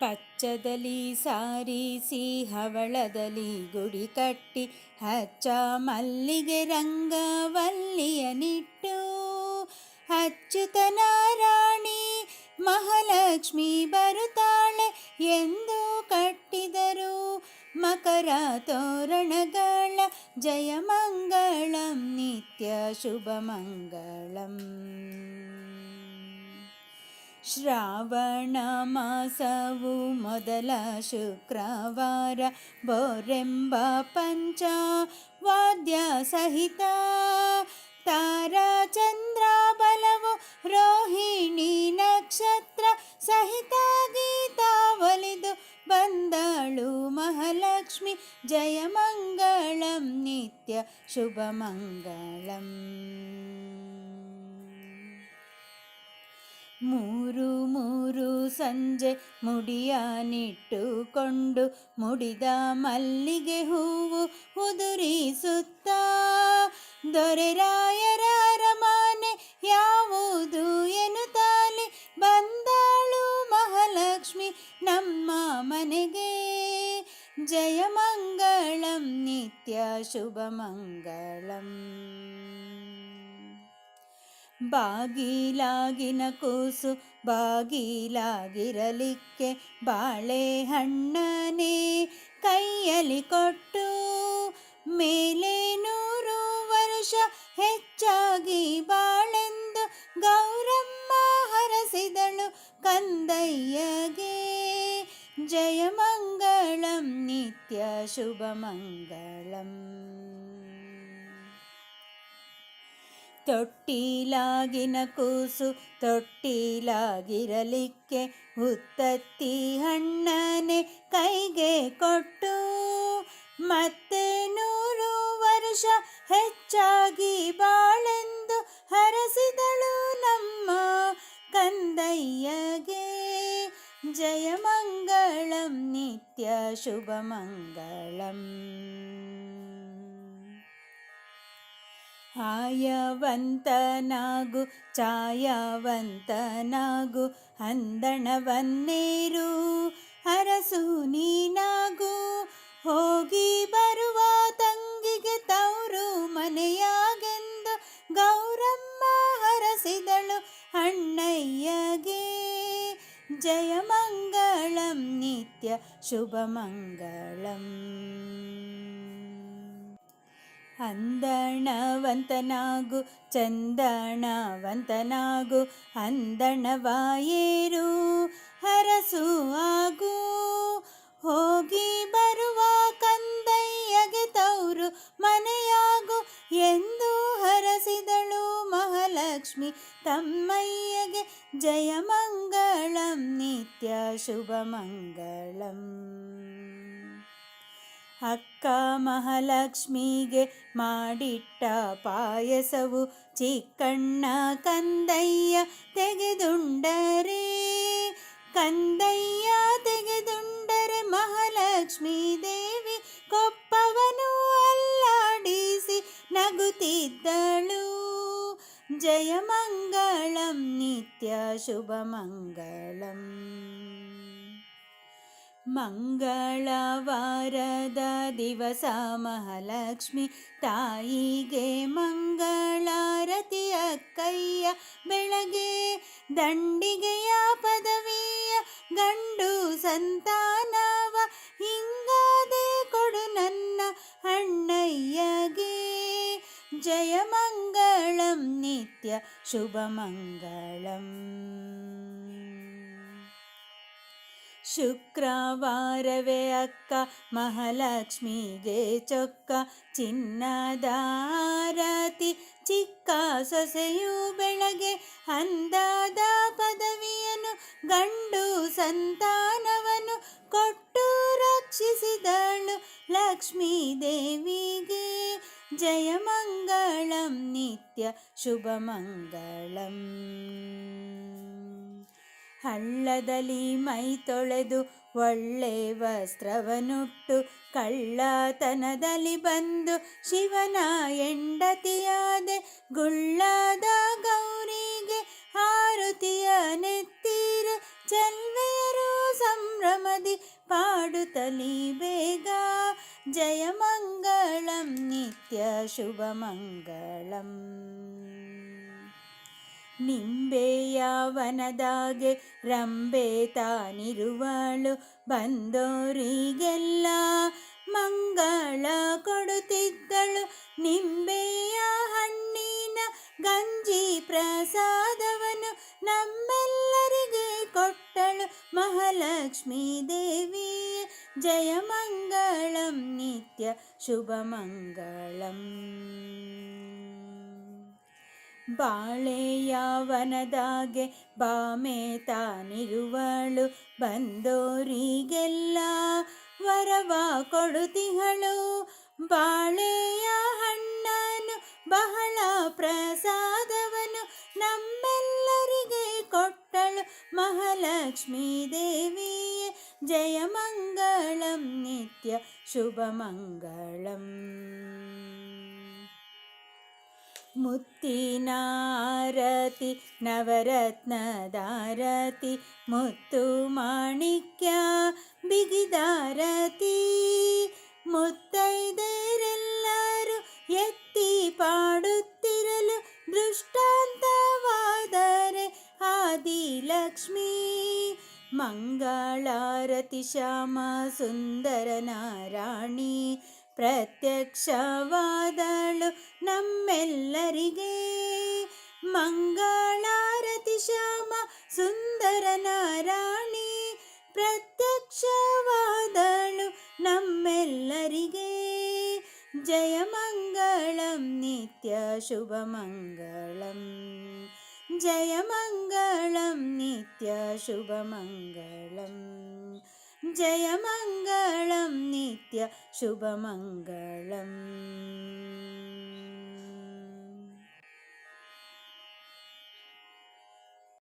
ಪಚ್ಚದಲ್ಲಿ ಸಾರಿಸಿ ಹವಳದಲ್ಲಿ ಗುಡಿ ಕಟ್ಟಿ ಹಚ್ಚ ಮಲ್ಲಿಗೆ ರಂಗವಲ್ಲಿಯ ನಿಟ್ಟು ಅಚ್ಯುತನ ರಾಣಿ ಮಹಾಲಕ್ಷ್ಮಿ ಬರುತ್ತಾಳೆ ಎಂದು ಕಟ್ಟಿದರು ಮಕರ ತೋರಣಗಳ ಜಯ ಮಂಗಳಂ ನಿತ್ಯ ಶುಭ ಮಂಗಳಂ ಶ್ರಾವಣ ಮಾಸವು ಮೊದಲ ಶುಕ್ರವಾರ ಬೋರೆಂಬ ಪಂಚ ವಾದ್ಯ ಸಹಿತ ತಾರಾ ಚಂದ್ರ ಬಲವು ರೋಹಿಣಿ ನಕ್ಷತ್ರ ಸಹಿತ ಗೀತ ಒಲಿದು ಬಂದಳು ಮಹಾಲಕ್ಷ್ಮಿ ಜಯ ಮಂಗಳಂ ನಿತ್ಯ ಶುಭ ಮಂಗಳಂ ಮೂರು ಮೂರು ಸಂಜೆ ಮುಡಿಯ ನಿಟ್ಟುಕೊಂಡು ಮುಡಿದ ಮಲ್ಲಿಗೆ ಹೂವು ಉದುರಿಸುತ್ತ. ದೊರೆರಾಯರ ಅರಮನೆ ಯಾವುದು ಎನ್ನುತ್ತಾನೆ. ಬಂದಾಳು ಮಹಾಲಕ್ಷ್ಮಿ ನಮ್ಮ ಮನೆಗೆ. ಜಯಮಂಗಳಂ ನಿತ್ಯ ಶುಭ ಮಂಗಳಂ. ಬಾಗಿಲಾಗಿನ ಕೂಸು, ಬಾಗಿಲಾಗಿರಲಿಕ್ಕೆ ಬಾಳೆಹಣ್ಣನೇ ಕೈಯಲ್ಲಿ ಕೊಟ್ಟು, ಮೇಲೆ ನೂರು ವರ್ಷ ಹೆಚ್ಚಾಗಿ ಬಾಳೆಂದು ಗೌರಮ್ಮ ಹರಸಿದಳು ಕಂದಯ್ಯಗೆ. ಜಯಮಂಗಳಂ ನಿತ್ಯ ಶುಭ ತೊಟ್ಟಿಲಾಗಿನ ಕೂಸು ತೊಟ್ಟಿಲಾಗಿರಲಿಕ್ಕೆ ಹುತ್ತತ್ತಿ ಹಣ್ಣನೆ ಕೈಗೆ ಕೊಟ್ಟು ಮತ್ತೆ ನೂರು ವರ್ಷ ಹೆಚ್ಚಾಗಿ ಬಾಳೆಂದು ಹರಸಿದಳು ನಮ್ಮ ಕಂದಯ್ಯಗೆ. ಜಯಮಂಗಳಂ ನಿತ್ಯ ಶುಭ ಆಯವಂತನಾಗು ಛಾಯವಂತನಾಗು ಅಂದಣವನ್ನೇರು ಅರಸು ನೀನಾಗು, ಹೋಗಿ ಬರುವ ತಂಗಿಗೆ ತವರು ಮನೆಯಾಗೆಂದು ಗೌರಮ್ಮ ಹರಸಿದಳು ಅಣ್ಣಯ್ಯಗೆ. ಜಯಮಂಗಳಂ ನಿತ್ಯ ಶುಭ ಮಂಗಳಂ. ಅಂದಣವಂತನಾಗು, ಚಂದಣವಂತನಾಗು, ಅಂದಣವಾಯೇರು, ಹರಸು ಆಗು. ಹೋಗಿ ಬರುವ ಕಂದಯ್ಯಗೆ ತವರು ಮನೆಯಾಗು ಎಂದು ಹರಸಿದಳು ಮಹಾಲಕ್ಷ್ಮಿ. ತಮ್ಮಯ್ಯಗೆ ಜಯಮಂಗಳಂ, ನಿತ್ಯ ಶುಭ ಮಂಗಳಂ ಅಕ್ಕ ಮಹಾಲಕ್ಷ್ಮಿಗೆ ಮಾಡಿಟ್ಟ ಪಾಯಸವು ಚಿಕ್ಕಣ್ಣ ಕಂದಯ್ಯ ತೆಗೆದುಂಡರೆ. ಕಂದಯ್ಯ ತೆಗೆದುಂಡರೆ ಮಹಾಲಕ್ಷ್ಮೀ ದೇವಿ ಕೊಪ್ಪವನು ಅಲ್ಲಾಡಿಸಿ ನಗುತ್ತಿದ್ದಳು. ಜಯ ಮಂಗಳಂ ನಿತ್ಯ ಶುಭ ಮಂಗಳಂ. ಮಂಗಳವಾರದ ದಿವಸ ಮಹಾಲಕ್ಷ್ಮಿ ತಾಯಿಗೆ ಮಂಗಳಾರತಿಯ ಕೈಯ ಬೆಳಗ್ಗೆ ದಂಡಿಗೆಯ ಪದವಿಯ ಗಂಡು ಸಂತಾನವ, ಹಿಂಗಾದೆ ಕೊಡು ನನ್ನ ಅಣ್ಣಯ್ಯಗೆ. ಜಯ ಮಂಗಳಂ ನಿತ್ಯ ಶುಭ ಮಂಗಳಂ. ಶುಕ್ರವಾರವೇ ಅಕ್ಕ, ಮಹಾಲಕ್ಷ್ಮಿಗೆ ಚೊಕ್ಕ ಚಿನ್ನದಾರತಿ ಚಿಕ್ಕ ಸೊಸೆಯು ಬೆಳಗ್ಗೆ ಅಂದಾದ ಪದವಿಯನ್ನು ಗಂಡು ಸಂತಾನವನ್ನು ಕೊಟ್ಟು ರಕ್ಷಿಸಿದಳು ಲಕ್ಷ್ಮೀ ದೇವಿಗೆ ಜಯ ಮಂಗಳಂ, ನಿತ್ಯ ಶುಭ ಮಂಗಳಂ. ಹಳ್ಳದಲ್ಲಿ ಮೈ ತೊಳೆದು ಒಳ್ಳೆ ವಸ್ತ್ರವನುಟ್ಟು ಕಳ್ಳತನದಲ್ಲಿ ಬಂದು ಶಿವನ ಹೆಂಡತಿಯಾದೆ ಗುಳ್ಳಾದ ಗೌರಿಗೆ ಆರುತಿಯ ನೆತ್ತೀರೆ ಚಲ್ವೆಯರು ಸಂಭ್ರಮದಿ ಪಾಡುತ್ತಲಿ ಬೇಗ. ಜಯಮಂಗಳಂ ನಿತ್ಯ ಶುಭ ಮಂಗಳಂ ನಿಂಬೆಯ ವನದಾಗೆ ರಂಬೆ ತಾನಿರುವಳು ಬಂದೋರಿಗೆಲ್ಲ ಮಂಗಳ ಕೊಡುತ್ತಿದ್ದಳು. ನಿಂಬೆಯ ಹಣ್ಣಿನ ಗಂಜಿ ಪ್ರಸಾದವನ್ನು ನಮ್ಮೆಲ್ಲರಿಗೆ ಕೊಟ್ಟಳು. ಮಹಾಲಕ್ಷ್ಮೀ ದೇವಿ, ಜಯ ಮಂಗಳಂ ನಿತ್ಯ ಶುಭ ಮಂಗಳಂ. ಬಾಳೆಯ ವನದಾಗೆ ಬಾಮೆ ತಾನಿರುವಳು, ಬಂದೋರಿಗೆಲ್ಲ ವರವ ಕೊಡುತಿಹಳು. ಬಾಳೆಯ ಹಣ್ಣನು ಬಹಳ ಪ್ರಸಾದವನು, ನಮ್ಮೆಲ್ಲರಿಗೆ ಕೊಟ್ಟಳು. ಮಹಾಲಕ್ಷ್ಮೀ ದೇವಿ ಜಯ ಮಂಗಳಂ ನಿತ್ಯ ಶುಭ ಮಂಗಳಂ. ಮುತ್ತಿನಾರತಿ ನವರತ್ನದಾರತಿ ಮುತ್ತು ಮಾಣಿಕ್ಯ ಬಿಗಿದಾರತಿ ಮುತ್ತೈದೆರೆಲ್ಲರೂ ಎತ್ತಿ ಪಾಡುತ್ತಿರಲು ದೃಷ್ಟಾಂತವಾದರೆ ಆದಿಲಕ್ಷ್ಮೀ ಮಂಗಳಾರತಿ ಶ್ಯಾಮ ಸುಂದರ ನಾರಾಣಿ ಪ್ರತ್ಯಕ್ಷವಾದಳು ನಮ್ಮೆಲ್ಲರಿಗೆ ಮಂಗಳಾರತಿ ಶ್ಯಾಮ ಸುಂದರ ನಾರಾಣಿ ಪ್ರತ್ಯಕ್ಷವಾದಳು ನಮ್ಮೆಲ್ಲರಿಗೆ ಜಯ ಮಂಗಳಂ ನಿತ್ಯ ಶುಭ ಮಂಗಳಂ ಜಯ ಮಂಗಳಂ ನಿತ್ಯ ജയമംഗളം നിത്യ ശുഭമംഗളം.